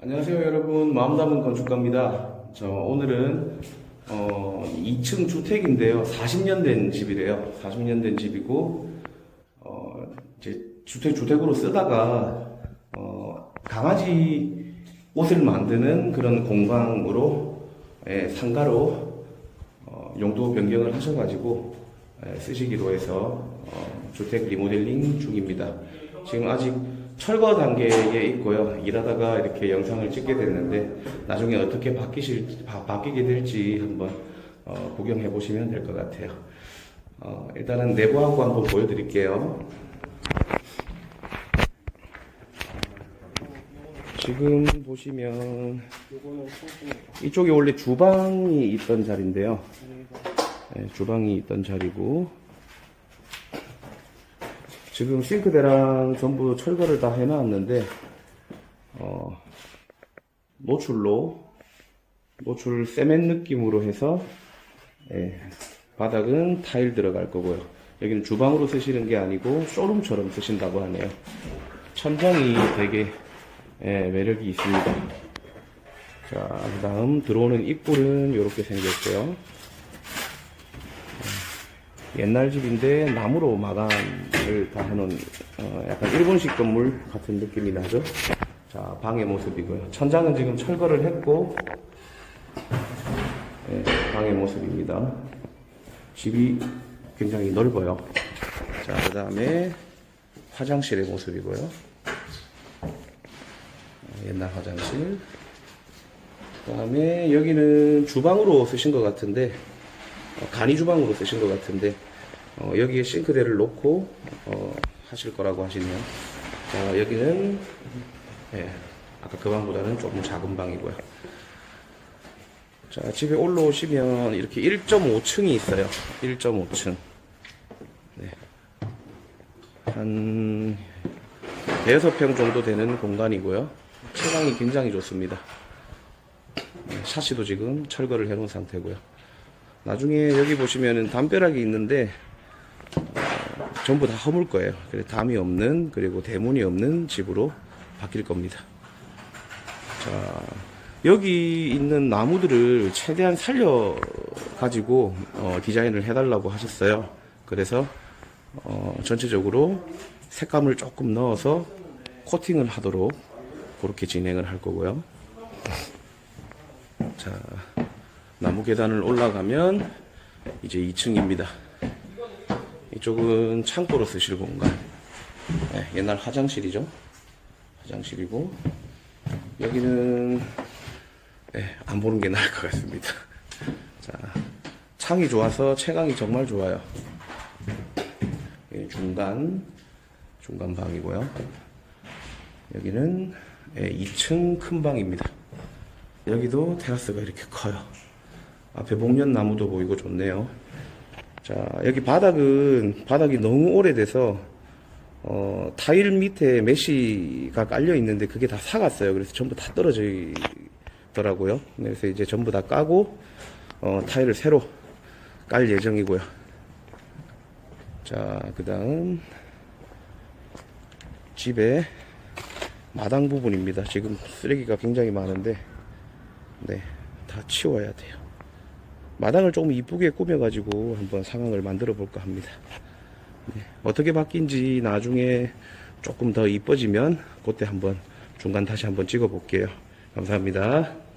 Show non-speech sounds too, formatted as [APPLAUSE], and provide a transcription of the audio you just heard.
안녕하세요 여러분. 마음 담은 건축가입니다. 저 오늘은 어, 2층 주택인데요. 40년 된 집이래요. 40년 된 집이고 어, 이제 주택 주택으로 쓰다가 어, 강아지 옷을 만드는 그런 공방으로 예, 상가로 어, 용도 변경을 하셔가지고 예, 쓰시기로 해서 어, 주택 리모델링 중입니다. 지금 아직 철거 단계에 있고요. 일하다가 이렇게 영상을 찍게 됐는데 나중에 어떻게 바뀌실 바, 바뀌게 될지 한번 어, 구경해 보시면 될 것 같아요. 어, 일단은 내부하고 한번 보여드릴게요. 지금 보시면 이쪽이 원래 주방이 있던 자리인데요. 네, 주방이 있던 자리고 지금 싱크대랑 전부 철거를 다 해놨는데 어, 노출로 노출 세멘 느낌으로 해서 예, 바닥은 타일 들어갈 거고요. 여기는 주방으로 쓰시는 게 아니고 쇼룸처럼 쓰신다고 하네요. 천장이 되게 예, 매력이 있습니다. 자, 그 다음 들어오는 입구는 이렇게 생겼고요. 예, 옛날 집인데 나무로 마감을 다 해놓은 어, 약간 일본식 건물 같은 느낌이 나죠. 자, 방의 모습이고요. 천장은 지금 철거를 했고 예, 방의 모습입니다. 집이 굉장히 넓어요. 자, 그 다음에 화장실의 모습이고요. 옛날 화장실. 그 다음에 여기는 주방으로 쓰신 것 같은데, 어, 간이 주방으로 쓰신 것 같은데, 어, 여기에 싱크대를 놓고, 어, 하실 거라고 하시네요. 자, 여기는, 예, 아까 그 방보다는 조금 작은 방이고요. 자, 집에 올라오시면 이렇게 1.5층이 있어요. 1.5층. 네. 한, 대여섯 평 정도 되는 공간이고요. 채광이 굉장히 좋습니다. 네, 샤시도 지금 철거를 해놓은 상태고요. 나중에 여기 보시면은 담벼락이 있는데 어, 전부 다 허물 거예요. 그래 담이 없는 그리고 대문이 없는 집으로 바뀔 겁니다. 자 여기 있는 나무들을 최대한 살려 가지고 어, 디자인을 해달라고 하셨어요. 그래서 어, 전체적으로 색감을 조금 넣어서 코팅을 하도록 그렇게 진행을 할 거고요. 자, 나무 계단을 올라가면 이제 2층입니다. 이쪽은 창고로 쓰실 공간. 네, 옛날 화장실이죠. 화장실이고 여기는 네, 안 보는 게 나을 것 같습니다. [LAUGHS] 자, 창이 좋아서 채광이 정말 좋아요. 여기 중간 중간 방이고요. 여기는 2층 큰 방입니다. 여기도 테라스가 이렇게 커요. 앞에 목련 나무도 보이고 좋네요. 자, 여기 바닥은 바닥이 너무 오래돼서 어, 타일 밑에 메쉬가 깔려 있는데 그게 다 사갔어요. 그래서 전부 다 떨어져 있더라고요. 그래서 이제 전부 다 까고 어, 타일을 새로 깔 예정이고요. 자, 그 다음 집에 마당 부분입니다. 지금 쓰레기가 굉장히 많은데, 네, 다 치워야 돼요. 마당을 조금 이쁘게 꾸며가지고 한번 상황을 만들어 볼까 합니다. 네, 어떻게 바뀐지 나중에 조금 더 이뻐지면 그때 한번 중간 다시 한번 찍어 볼게요. 감사합니다.